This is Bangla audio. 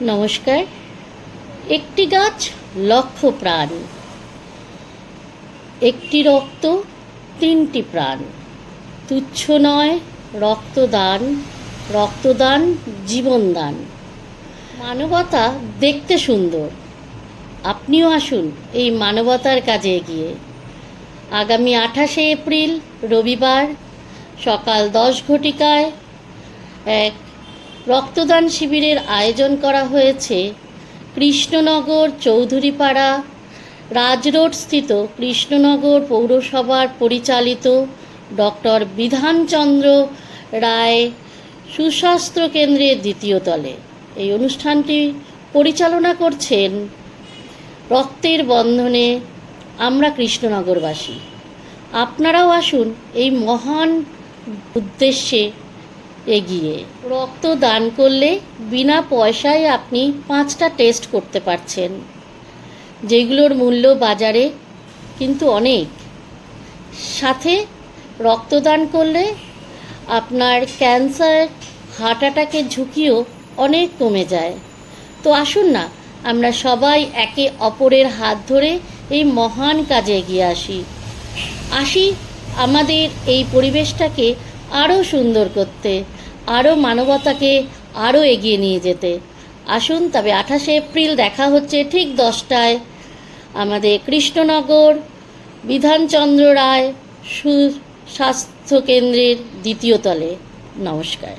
নমস্কার। একটি গাছ লক্ষ প্রাণ। একটি রক্ত তিনটি প্রাণ। তুচ্ছ নয় রক্তদান রক্তদান জীবনদান। মানবতা দেখতে সুন্দর। আপনিও আসুন এই মানবতার কাজে এগিয়ে। আগামী আঠাশে এপ্রিল, রবিবার, সকাল দশ ঘটিকায় এক রক্তদান শিবিরের আয়োজন করা হয়েছে কৃষ্ণনগর চৌধুরীপাড়া রাজরোড স্থিত কৃষ্ণনগর পৌরসভার পরিচালিত ডক্টর বিধানচন্দ্র রায় সুস্বাস্থ্য কেন্দ্রের দ্বিতীয় তলে। এই অনুষ্ঠানটি পরিচালনা করছেন রক্তের বন্ধনে আমরা কৃষ্ণনগরবাসী। আপনারাও আসুন এই মহান উদ্দেশ্যে এগিয়ে। রক্ত দান করলে বিনা পয়সায় আপনি পাঁচটা টেস্ট করতে পারছেন। যেগুলোর মূল্য বাজারে কিন্তু অনেক। সাথে রক্তদান করলে আপনার ক্যান্সার, হার্ট অ্যাটাকের ঝুঁকিও অনেক কমে যায়। তো আসুন না, আমরা সবাই একে অপরের হাত ধরে এই মহান কাজে এগিয়ে আসি। আসি আমাদের এই পরিবেশটাকে আরও সুন্দর করতে। আরও মানবতাকে আরও এগিয়ে নিয়ে যেতে। আসুন তবে আঠাশে এপ্রিল দেখা হচ্ছে ঠিক দশটায়। আমাদের কৃষ্ণনগর, বিধানচন্দ্র রায়, সুস্বাস্থ্য কেন্দ্রের দ্বিতীয় তলে। নমস্কার।